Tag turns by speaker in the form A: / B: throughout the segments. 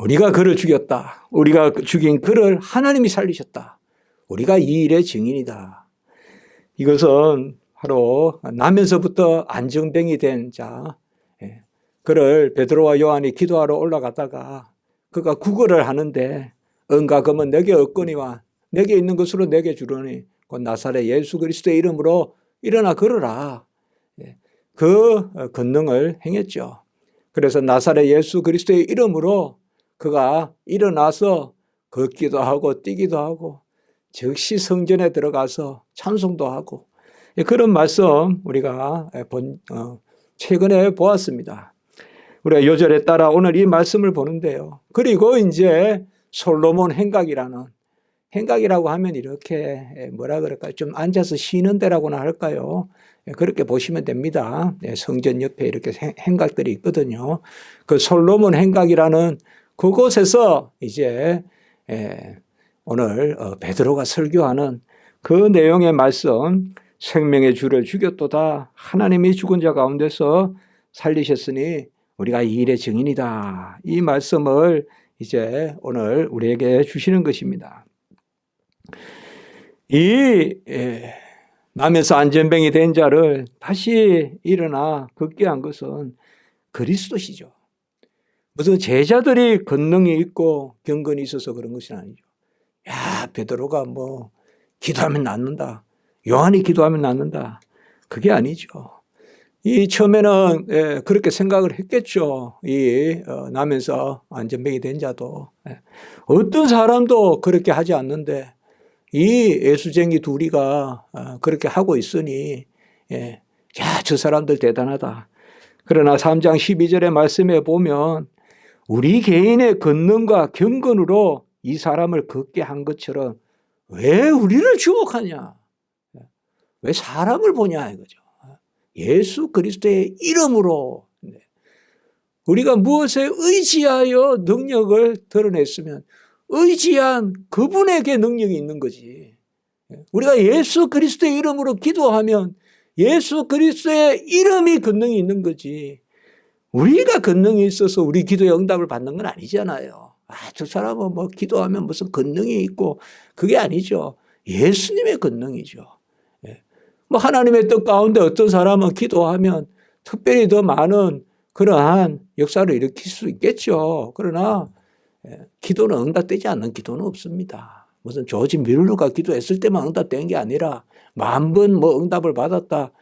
A: 우리가 그를 죽였다. 우리가 죽인 그를 하나님이 살리셨다. 우리가 이 일의 증인이다. 이것은 바로 나면서부터 안정병이 된 자, 예. 그를 베드로와 요한이 기도하러 올라가다가 그가 구걸을 하는데 은가 금은 내게 없거니와 내게 있는 것으로 내게 주려니 곧 나사렛 예수 그리스도의 이름으로 일어나 걸어라. 예. 그 권능을 행했죠. 그래서 나사렛 예수 그리스도의 이름으로 그가 일어나서 걷기도 하고 뛰기도 하고 즉시 성전에 들어가서 찬송도 하고 예, 그런 말씀 우리가 본, 어, 최근에 보았습니다. 우리가 요절에 따라 오늘 이 말씀을 보는데요. 그리고 이제 솔로몬 행각이라는 행각이라고 하면 이렇게 예, 뭐라 그럴까요? 좀 앉아서 쉬는 데라고나 할까요? 예, 그렇게 보시면 됩니다. 예, 성전 옆에 이렇게 행- 행각들이 있거든요. 그 솔로몬 행각이라는 그곳에서 이제 예, 오늘 어, 베드로가 설교하는 그 내용의 말씀 생명의 주를 죽였도다 하나님이 죽은 자 가운데서 살리셨으니 우리가 이 일의 증인이다. 이 말씀을 이제 오늘 우리에게 주시는 것입니다. 이 예, 남에서 안전병이 된 자를 다시 일어나 걷게 한 것은 그리스도시죠. 무슨 제자들이 권능이 있고 경건이 있어서 그런 것이 아니죠. 야 베드로가 뭐 기도하면 낫는다. 요한이 기도하면 낫는다. 그게 아니죠. 이 처음에는 예, 그렇게 생각을 했겠죠. 이 어, 나면서 안전병이 된 자도 예. 어떤 사람도 그렇게 하지 않는데 이 예수쟁이 둘이가 어, 그렇게 하고 있으니 예. 야, 저 사람들 대단하다. 그러나 3장 12절의 말씀에 보면 우리 개인의 권능과 경건으로 이 사람을 걷게 한 것처럼 왜 우리를 주목하냐? 왜 사람을 보냐 이거죠. 예수 그리스도의 이름으로 네. 우리가 무엇에 의지하여 능력을 드러냈으면 의지한 그분에게 능력이 있는 거지. 우리가 예수 그리스도의 이름으로 기도하면 예수 그리스도의 이름이 권능이 있는 거지. 우리가 권능이 있어서 우리 기도의 응답을 받는 건 아니잖아요. 아, 저 사람은 뭐 기도하면 무슨 권능이 있고 그게 아니죠. 예수님의 권능이죠. 예. 뭐 하나님의 뜻 가운데 어떤 사람은 기도하면 특별히 더 많은 그러한 역사를 일으킬 수 있겠죠. 그러나 예, 기도는 응답되지 않는 기도는 없습니다. 무슨 조지 밀러가 기도했을 때만 응답된 게 아니라 만 번 뭐 응답을 받았다.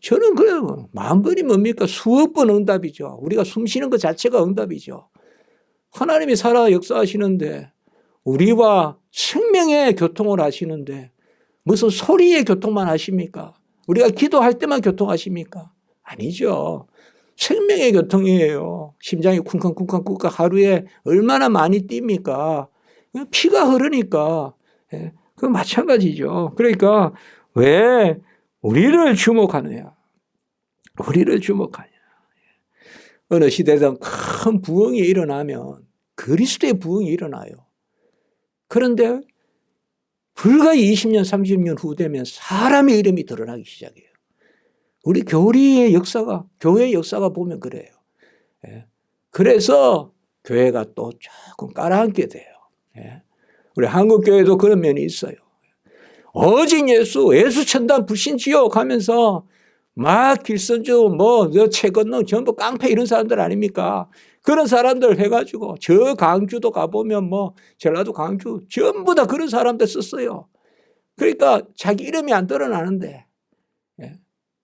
A: 저는 그래요. 만 번이 뭡니까? 수억 번 응답이죠. 우리가 숨 쉬는 것 자체가 응답이죠. 하나님이 살아 역사하시는데 우리와 생명의 교통을 하시는데 무슨 소리의 교통만 하십니까? 우리가 기도할 때만 교통하십니까? 아니죠. 생명의 교통이에요. 심장이 쿵쾅쿵쾅쿵쾅 하루에 얼마나 많이 뜁니까? 피가 흐르니까. 예, 그 마찬가지죠. 그러니까 왜 우리를 주목하느냐? 우리를 주목하냐? 어느 시대든 큰 부흥이 일어나면 그리스도의 부흥이 일어나요. 그런데 불과 20년, 30년 후 되면 사람의 이름이 드러나기 시작해요. 우리 교리의 역사가, 교회의 역사가 보면 그래요. 예. 그래서 교회가 또 조금 깔아앉게 돼요. 예. 우리 한국교회도 그런 면이 있어요. 오직 예수, 예수 천당 불신지옥 하면서 막 길선주 뭐채 건너 전부 깡패 이런 사람들 아닙니까? 그런 사람들 해가지고 저 강주도 가보면 뭐 전라도 강주 전부 다 그런 사람들 썼어요. 그러니까 자기 이름이 안 드러나는데 예.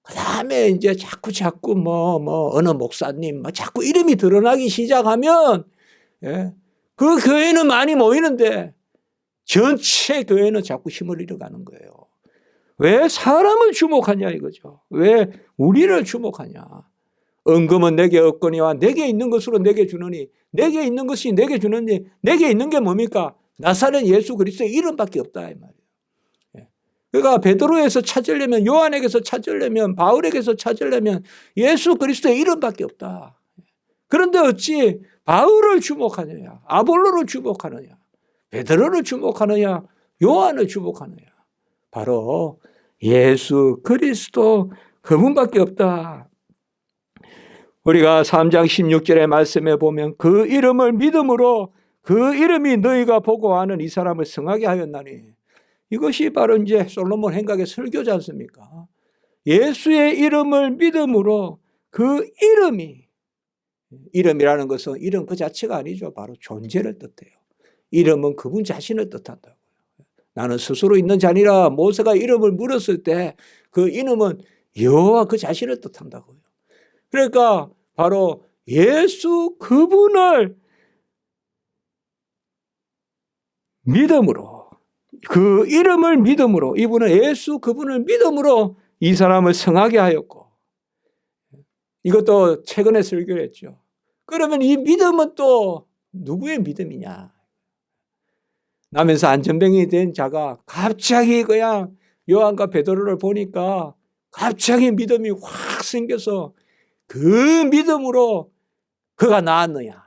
A: 그 다음에 이제 자꾸 자꾸 뭐 뭐 어느 목사님 뭐 자꾸 이름이 드러나기 시작하면 예. 그 교회는 많이 모이는데 전체 교회는 자꾸 힘을 잃어가는 거예요. 왜 사람을 주목하냐 이거죠. 왜 우리를 주목하냐. 은금은 내게 없거니와 내게 있는 것으로 내게 주느니 내게 있는 것이 내게 주느니 내게 있는 게 뭡니까? 나사렛 예수 그리스도의 이름밖에 없다 이 말이에요. 예. 그러니까 베드로에서 찾으려면 요한에게서 찾으려면 바울에게서 찾으려면 예수 그리스도의 이름밖에 없다. 그런데 어찌 바울을 주목하느냐, 아볼로를 주목하느냐, 베드로를 주목하느냐, 요한을 주목하느냐. 바로 예수 그리스도 그분밖에 없다. 우리가 3장 16절의 말씀에 보면 그 이름을 믿음으로 그 이름이 너희가 보고 아는 이 사람을 성하게 하였나니 이것이 바로 이제 솔로몬 행각의 설교지 않습니까? 예수의 이름을 믿음으로 그 이름이 이름이라는 것은 이름 그 자체가 아니죠. 바로 존재를 뜻해요. 이름은 그분 자신을 뜻한다고요. 나는 스스로 있는 자니라 모세가 이름을 물었을 때 그 이름은 여호와 그 자신을 뜻한다고요. 그러니까 바로 예수 그분을 믿음으로 그 이름을 믿음으로 이분은 예수 그분을 믿음으로 이 사람을 성하게 하였고 이것도 최근에 설교를 했죠. 그러면 이 믿음은 또 누구의 믿음이냐? 나면서 안전병이 된 자가 갑자기 그냥 요한과 베드로를 보니까 갑자기 믿음이 확 생겨서 그 믿음으로 그가 나았느냐?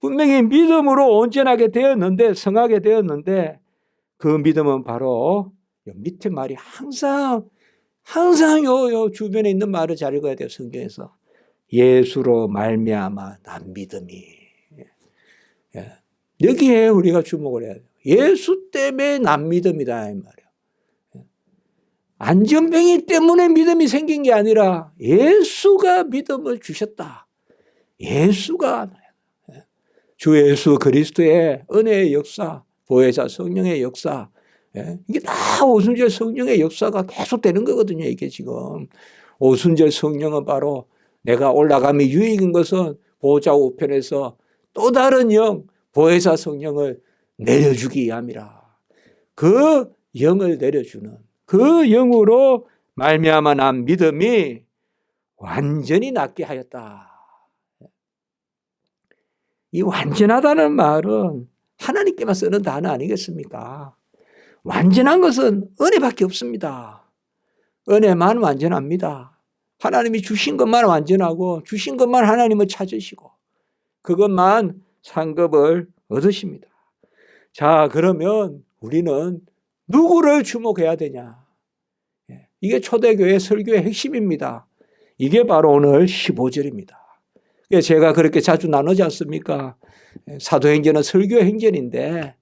A: 분명히 믿음으로 온전하게 되었는데 성하게 되었는데 그 믿음은 바로 요 밑에 말이 항상 항상 요, 요 주변에 있는 말을 잘 읽어야 돼요 성경에서 예수로 말미암아 난 믿음이 예. 여기에 우리가 주목을 해야 돼요 예수 때문에 난 믿음이다 이 예. 안전병이 때문에 믿음이 생긴 게 아니라 예수가 믿음을 주셨다 예수가 예. 주 예수 그리스도의 은혜의 역사 보혜사 성령의 역사 예? 이게 다 오순절 성령의 역사가 계속되는 거거든요. 이게 지금 오순절 성령은 바로 내가 올라감이 유익인 것은 보좌 우편에서 또 다른 영 보혜사 성령을 내려주기 위함이라. 그 영을 내려주는 그 영으로 말미암아 난 믿음이 완전히 낫게 하였다. 이 완전하다는 말은 하나님께만 쓰는 단어 아니겠습니까? 완전한 것은 은혜밖에 없습니다. 은혜만 완전합니다. 하나님이 주신 것만 완전하고 주신 것만 하나님을 찾으시고 그것만 상급을 얻으십니다. 자, 그러면 우리는 누구를 주목해야 되냐? 예, 이게 초대교회 설교의 핵심입니다. 이게 바로 오늘 15절입니다. 제가 그렇게 자주 나누지 않습니까? 예, 사도행전은 설교 행전인데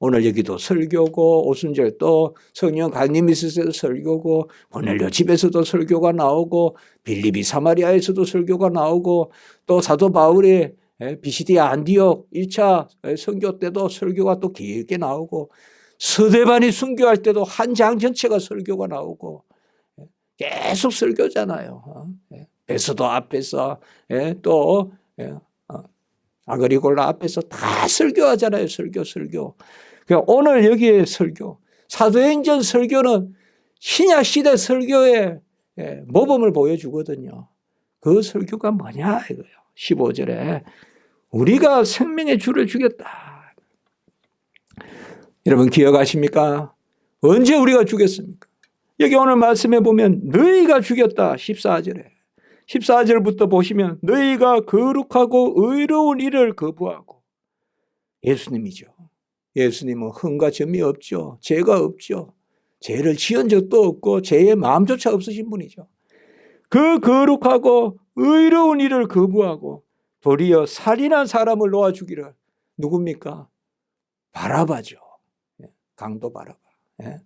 A: 오늘 여기도 설교고 오순절 또 성령 강림 있을 때도 설교고 고넬료 집에서도 설교가 나오고 빌리비 사마리아에서도 설교가 나오고 또 사도 바울이 비시디아 안디옥 1차 선교 때도 설교가 또 길게 나오고 서대반이 순교할 때도 한 장 전체가 설교가 나오고 계속 설교잖아요. 베스도 앞에서 또 어, 아그리골라 앞에서 다 설교하잖아요. 설교, 설교. 그러니까 오늘 여기에 설교, 사도행전 설교는 신약 시대 설교의 예, 모범을 보여주거든요. 그 설교가 뭐냐 이거요. 15절에 우리가 생명의 주를 주겠다. 여러분 기억하십니까? 언제 우리가 죽였습니까? 여기 오늘 말씀에 보면 너희가 죽였다. 14절에. 14절부터 보시면 너희가 거룩하고 의로운 일을 거부하고 예수님이죠. 예수님은 흥과 점이 없죠. 죄가 없죠. 죄를 지은 적도 없고 죄의 마음조차 없으신 분이죠. 그 거룩하고 의로운 일을 거부하고 도리어 살인한 사람을 놓아 주기를 누굽니까? 바라바죠. 예, 강도 바라바. 예.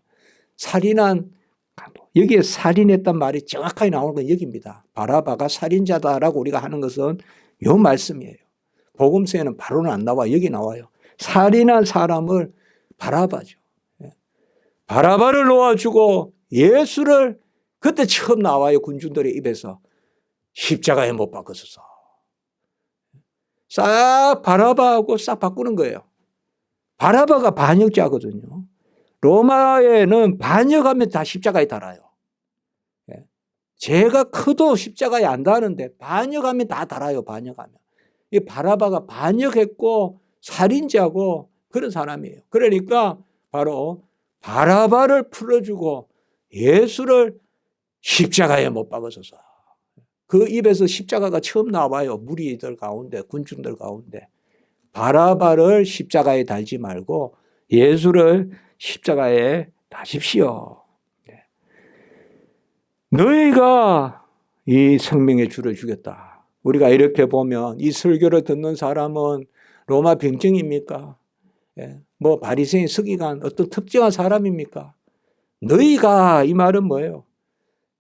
A: 살인한 강도. 여기에 살인했단 말이 정확하게 나오는 건 여기입니다. 바라바가 살인자다라고 우리가 하는 것은 요 말씀이에요. 복음서에는 바로는 안 나와. 여기 나와요. 살인한 사람을 바라바죠. 예. 바라바를 놓아주고 예수를 그때 처음 나와요. 군중들의 입에서 십자가에 못 박으소서. 싹 바라바하고 싹 바꾸는 거예요. 바라바가 반역자거든요. 로마에는 반역하면 다 십자가에 달아요. 예. 죄가 커도 십자가에 안 다는데 반역하면 다 달아요. 반역하면. 이 바라바가 반역했고 살인자고 그런 사람이에요. 그러니까 바로 바라바를 풀어주고 예수를 십자가에 못 박으소서. 그 입에서 십자가가 처음 나와요. 무리들 가운데, 군중들 가운데. 바라바를 십자가에 달지 말고 예수를 십자가에 다십시오. 네. 너희가 이 생명의 주를 주겠다. 우리가 이렇게 보면 이 설교를 듣는 사람은 로마 병정입니까? 예, 뭐 바리새인 서기관 어떤 특정한 사람입니까? 너희가 이 말은 뭐예요?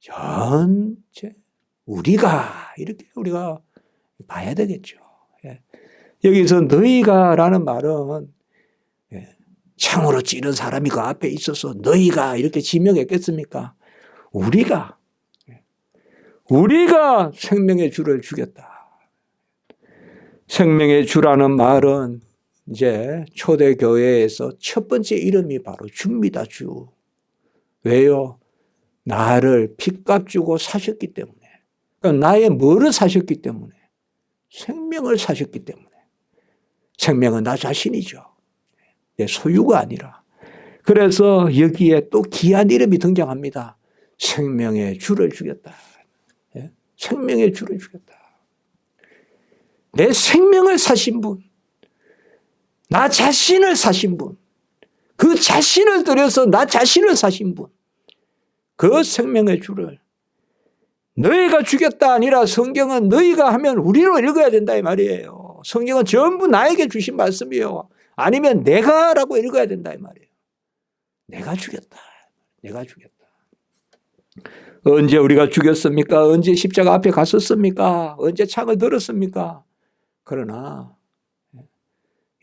A: 전체 우리가 이렇게 우리가 봐야 되겠죠. 예. 여기서 너희가라는 말은 예, 창으로 찌른 사람이 그 앞에 있어서 너희가 이렇게 지명했겠습니까? 우리가 예. 우리가 생명의 주를 주겠다. 생명의 주라는 말은 이제 초대 교회에서 첫 번째 이름이 바로 주입니다. 주. 왜요? 나를 핏값 주고 사셨기 때문에. 그러니까 나의 뭐를 사셨기 때문에. 생명을 사셨기 때문에. 생명은 나 자신이죠. 내 소유가 아니라. 그래서 여기에 또 귀한 이름이 등장합니다. 생명의 주를 주겠다. 예? 생명의 주를 주겠다. 내 생명을 사신 분, 나 자신을 사신 분, 그 자신을 들여서 나 자신을 사신 분, 그 생명의 주를 너희가 주겠다 아니라 성경은 너희가 하면 우리로 읽어야 된다 이 말이에요. 성경은 전부 나에게 주신 말씀이에요. 아니면 내가라고 읽어야 된다 이 말이에요. 내가 주겠다. 내가 주겠다. 언제 우리가 죽였습니까? 언제 십자가 앞에 갔었습니까? 언제 창을 들었습니까? 그러나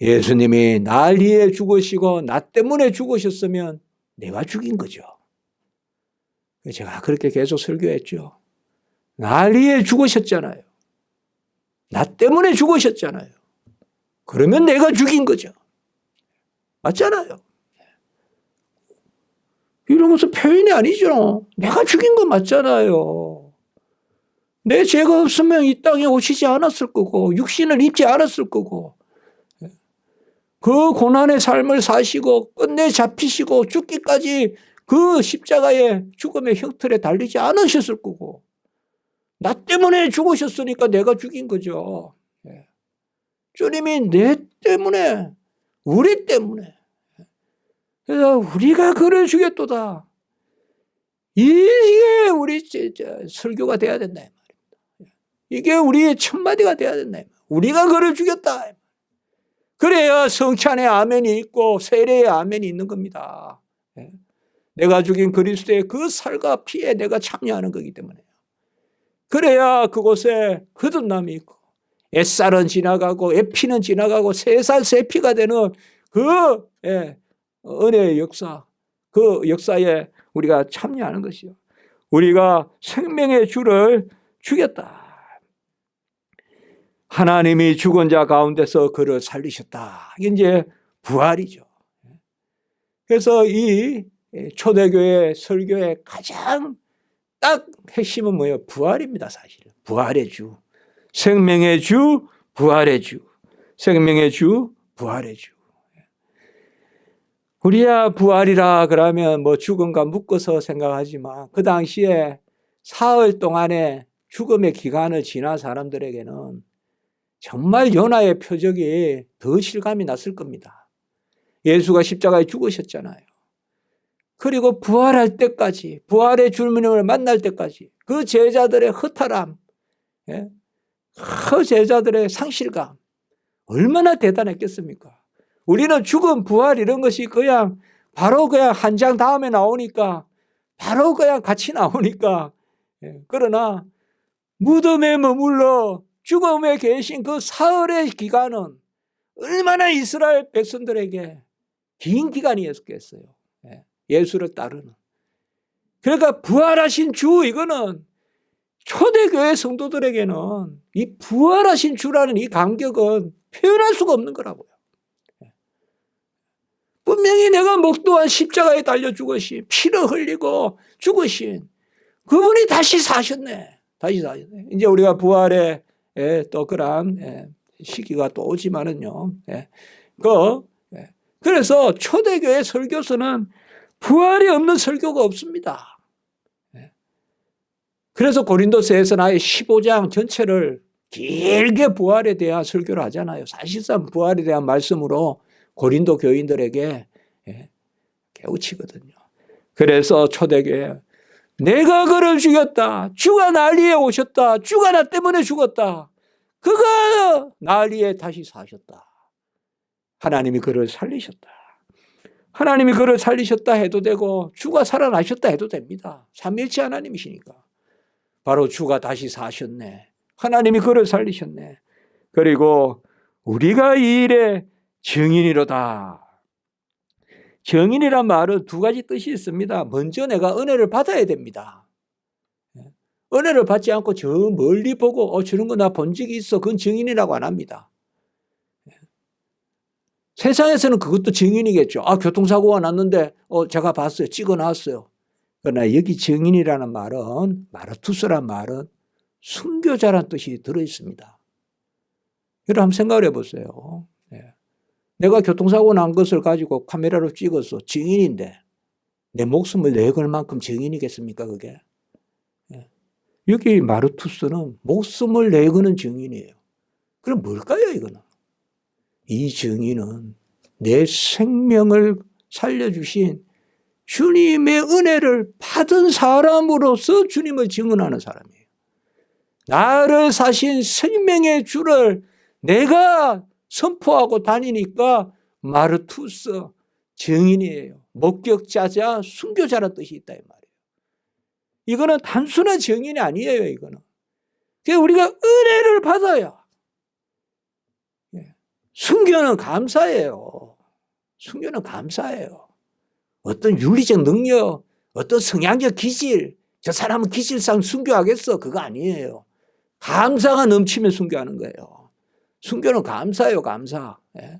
A: 예수님이 날 위해 죽으시고 나 때문에 죽으셨으면 내가 죽인 거죠. 제가 그렇게 계속 설교했죠. 날 위해 죽으셨잖아요. 나 때문에 죽으셨잖아요. 그러면 내가 죽인 거죠. 맞잖아요. 이런 것은 표현이 아니죠. 내가 죽인 거 맞잖아요. 내 죄가 없으면 이 땅에 오시지 않았을 거고, 육신을 입지 않았을 거고, 그 고난의 삶을 사시고, 끝내 잡히시고, 죽기까지 그 십자가의 죽음의 형틀에 달리지 않으셨을 거고, 나 때문에 죽으셨으니까 내가 죽인 거죠. 예. 주님이 내 때문에, 우리 때문에. 그래서 우리가 그를 죽였도다. 이게 우리 설교가 돼야 된다. 이게 우리의 첫 마디가 돼야 된다. 우리가 그를 죽였다. 그래야 성찬의 아멘이 있고 세례의 아멘이 있는 겁니다. 예. 내가 죽인 그리스도의 그 살과 피에 내가 참여하는 거기 때문에. 그래야 그곳에 거듭남이 있고 햇살은 지나가고 에피는 지나가고 세살 세피가 되는 그 예, 은혜의 역사, 그 역사에 우리가 참여하는 것이요. 우리가 생명의 주를 죽였다. 하나님이 죽은 자 가운데서 그를 살리셨다. 이게 이제 부활이죠. 그래서 이 초대교회 설교의 가장 딱 핵심은 뭐예요? 부활입니다, 사실. 부활의 주. 생명의 주, 부활의 주. 생명의 주, 부활의 주. 우리야 부활이라 그러면 뭐 죽음과 묶어서 생각하지만 그 당시에 사흘 동안의 죽음의 기간을 지난 사람들에게는 정말 연하의 표적이 더 실감이 났을 겁니다. 예수가 십자가에 죽으셨잖아요. 그리고 부활할 때까지, 부활의 주님을 만날 때까지 그 제자들의 허탈함, 예? 그 제자들의 상실감, 얼마나 대단했겠습니까? 우리는 죽음, 부활 이런 것이 그냥 바로 그냥 한 장 다음에 나오니까 바로 그냥 같이 나오니까 예. 그러나 무덤에 머물러 죽음에 계신 그 사흘의 기간은 얼마나 이스라엘 백성들에게 긴 기간이었겠어요. 예. 예수를 따르는. 그러니까 부활하신 주 이거는 초대교회 성도들에게는 이 부활하신 주라는 이 감격은 표현할 수가 없는 거라고요. 분명히 내가 목도한 십자가에 달려 죽으신 피를 흘리고 죽으신 그분이 다시 사셨네. 다시 사셨네. 이제 우리가 부활의 예, 또 그런 예, 시기가 또 오지만은요. 예, 그 그래서 초대교회 설교서는 부활이 없는 설교가 없습니다. 그래서 고린도서에서는 아예 15장 전체를 길게 부활에 대한 설교를 하잖아요. 사실상 부활에 대한 말씀으로 고린도 교인들에게 예, 깨우치거든요. 그래서 초대교회 내가 그를 죽였다. 주가 난리에 오셨다. 주가 나 때문에 죽었다. 그가 난리에 다시 사셨다. 하나님이 그를 살리셨다. 하나님이 그를 살리셨다 해도 되고 주가 살아나셨다 해도 됩니다. 삼일치 하나님이시니까. 바로 주가 다시 사셨네. 하나님이 그를 살리셨네. 그리고 우리가 이 일의 증인이로다. 증인이란 말은 두 가지 뜻이 있습니다. 먼저 내가 은혜를 받아야 됩니다. 예. 은혜를 받지 않고 저 멀리 보고 어 저런 거 나 본 적이 있어. 그건 증인이라고 안 합니다. 예. 세상에서는 그것도 증인이겠죠. 아 교통사고가 났는데 어 제가 봤어요. 찍어 놨어요. 그러나 여기 증인이라는 말은 마르투스란 말은 순교자란 뜻이 들어 있습니다. 여러분 한번 생각을 해보세요. 예. 내가 교통사고 난 것을 가지고 카메라로 찍어서 증인인데 내 목숨을 내걸 만큼 증인이겠습니까 그게? 예. 여기 마르투스는 목숨을 내거는 증인이에요. 그럼 뭘까요 이거는? 이 증인은 내 생명을 살려주신 주님의 은혜를 받은 사람으로서 주님을 증언하는 사람이에요. 나를 사신 생명의 주를 내가 선포하고 다니니까 마르투스 증인이에요. 목격자자 순교자란 뜻이 있다 이 말이에요. 이거는 단순한 증인이 아니에요. 이거는. 그래서 우리가 은혜를 받아야 예. 순교는 감사예요. 순교는 감사예요. 어떤 윤리적 능력, 어떤 성향적 기질, 저 사람은 기질상 순교하겠어. 그거 아니에요. 감사가 넘치면 순교하는 거예요. 순교는 감사예요, 감사. 예.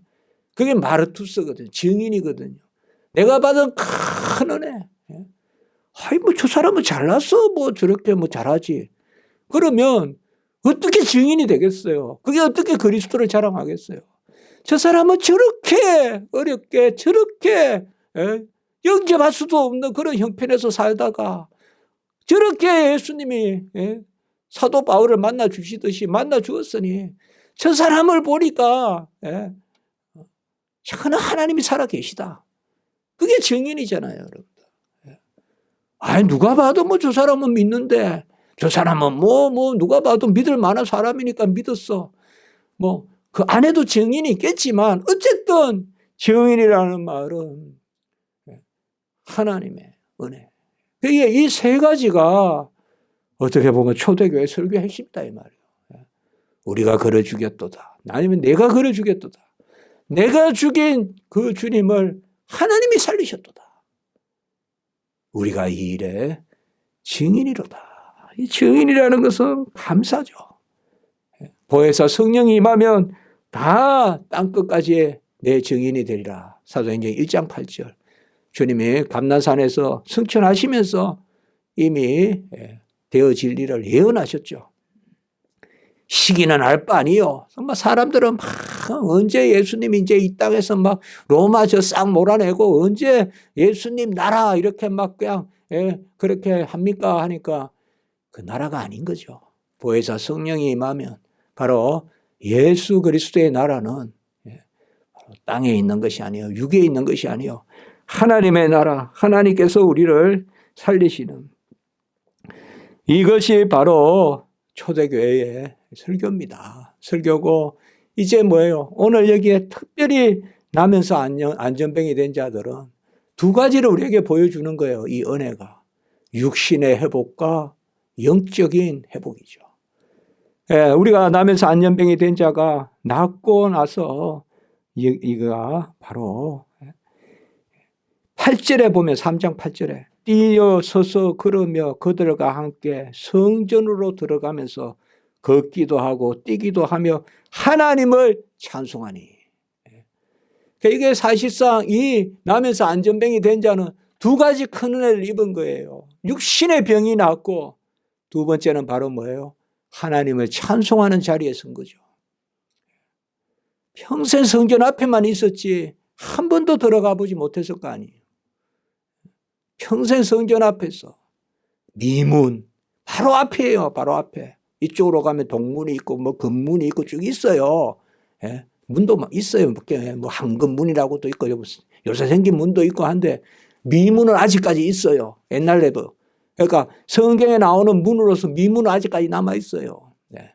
A: 그게 마르투스거든요. 증인이거든요. 내가 받은 큰 은혜. 예. 아이, 뭐, 저 사람은 잘났어. 뭐, 저렇게 뭐 잘하지. 그러면 어떻게 증인이 되겠어요? 그게 어떻게 그리스도를 자랑하겠어요? 저 사람은 저렇게 어렵게, 저렇게, 예? 영접할 수도 없는 그런 형편에서 살다가 저렇게 예수님이 예? 사도 바울을 만나 주시듯이 만나 주었으니 저 사람을 보니까 예? 저는 하나님이 살아 계시다. 그게 증인이잖아요, 여러분. 예. 아니 누가 봐도 뭐 저 사람은 믿는데 저 사람은 뭐뭐 누가 봐도 믿을 만한 사람이니까 믿었어. 뭐 그 안에도 증인이 있겠지만 어쨌든 증인이라는 말은 하나님의 은혜. 이게 이 세 가지가 어떻게 보면 초대교회 설교의 핵심이다 이 말이에요. 우리가 그를 죽였도다. 아니면 내가 그를 죽였도다. 내가 죽인 그 주님을 하나님이 살리셨도다. 우리가 이 일의 증인이로다. 이 증인이라는 것은 감사죠. 보혜사 성령이 임하면 다 땅끝까지 내 증인이 되리라. 사도행전 1장 8절. 주님이 감나산에서 승천하시면서 이미 예, 되어질 일을 예언하셨죠. 시기는 알 바 아니요. 사람들은 막 언제 예수님이 이제 이 땅에서 막 로마 저 싹 몰아내고 언제 예수님 나라 이렇게 막 그냥 예, 그렇게 합니까 하니까 그 나라가 아닌 거죠. 보혜사 성령이 임하면 바로 예수 그리스도의 나라는 예, 땅에 있는 것이 아니요 육에 있는 것이 아니요 하나님의 나라, 하나님께서 우리를 살리시는 이것이 바로 초대교회의 설교입니다. 설교고 이제 뭐예요? 오늘 여기에 특별히 나면서 안전, 안전병이 된 자들은 두 가지를 우리에게 보여주는 거예요. 이 은혜가. 육신의 회복과 영적인 회복이죠. 예, 우리가 나면서 안전병이 된 자가 낫고 나서 이, 이가 바로 8절에 보면 3장 8절에 뛰어 서서 걸으며 그들과 함께 성전으로 들어가면서 걷기도 하고 뛰기도 하며 하나님을 찬송하니. 그러니까 이게 사실상 이 나면서 안전병이 된 자는 두 가지 큰 은혜를 입은 거예요. 육신의 병이 낫고 두 번째는 바로 뭐예요? 하나님을 찬송하는 자리에 선 거죠. 평생 성전 앞에만 있었지 한 번도 들어가 보지 못했을 거 아니에요. 평생 성전 앞에서 미문 바로 앞이에요. 바로 앞에. 이쪽으로 가면 동문이 있고 뭐 금문이 있고 쭉 있어요. 예? 문도 막 있어요. 뭐 황금문이라고도 있고 요새 생긴 문도 있고 한데 미문은 아직까지 있어요. 옛날에도 그러니까 성경에 나오는 문으로서 미문은 아직까지 남아 있어요. 네.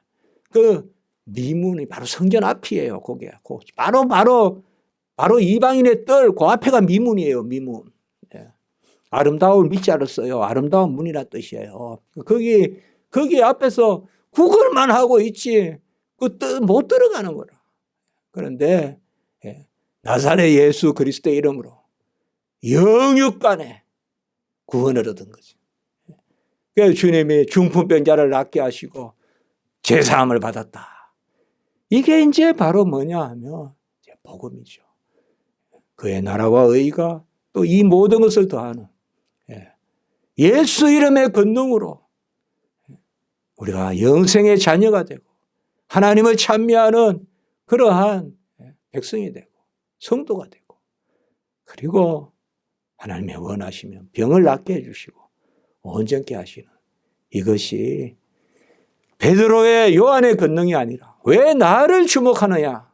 A: 그 미문이 바로 성전 앞이에요. 거기에 그 바로 바로 바로 이방인의 뜰, 그 앞에가 미문이에요. 미문. 네. 아름다운 밑자를 써요. 아름다운 문이라 뜻이에요. 거기 거기 앞에서 구걸만 하고 있지 그못 들어가는 거라. 그런데 예, 나사렛 예수 그리스도의 이름으로 영육간에 구원을 얻은 거죠. 그래서 주님이 중풍병자를 낫게 하시고 제사함을 받았다. 이게 이제 바로 뭐냐 하면 복음이죠. 그의 나라와 의가 또 이 모든 것을 더하는 예. 예수 이름의 권능으로 우리가 영생의 자녀가 되고 하나님을 찬미하는 그러한 백성이 되고 성도가 되고 그리고 하나님의 원하시면 병을 낫게 해주시고 온전케 하시는 이것이 베드로의 요한의 권능이 아니라 왜 나를 주목하느냐?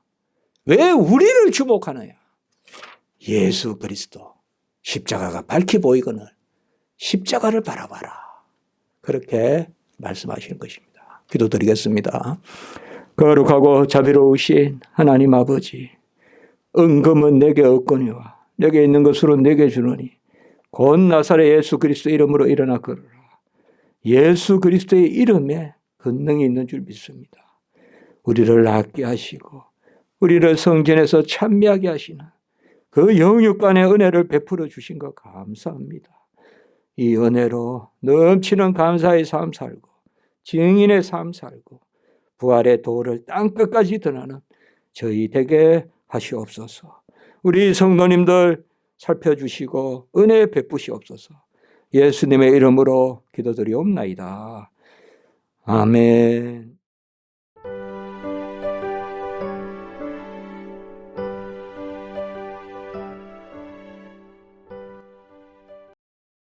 A: 왜 우리를 주목하느냐? 예수 그리스도 십자가가 밝히 보이거늘 십자가를 바라봐라. 그렇게 말씀하시는 것입니다. 기도드리겠습니다. 거룩하고 자비로우신 하나님 아버지, 은금은 내게 없거니와 내게 있는 것으로 내게 주노니 곧 나사렛 예수 그리스도 이름으로 일어나 걸어라. 예수 그리스도의 이름에 권능이 있는 줄 믿습니다. 우리를 낫게 하시고 우리를 성전에서 찬미하게 하시는 그 영육간의 은혜를 베풀어 주신 것 감사합니다. 이 은혜로 넘치는 감사의 삶 살고 증인의 삶 살고 부활의 도를 땅끝까지 드나는 저희 되게 하시옵소서. 우리 성도님들 살펴주시고 은혜 베푸시옵소서. 예수님의 이름으로 기도드리옵나이다. 아멘.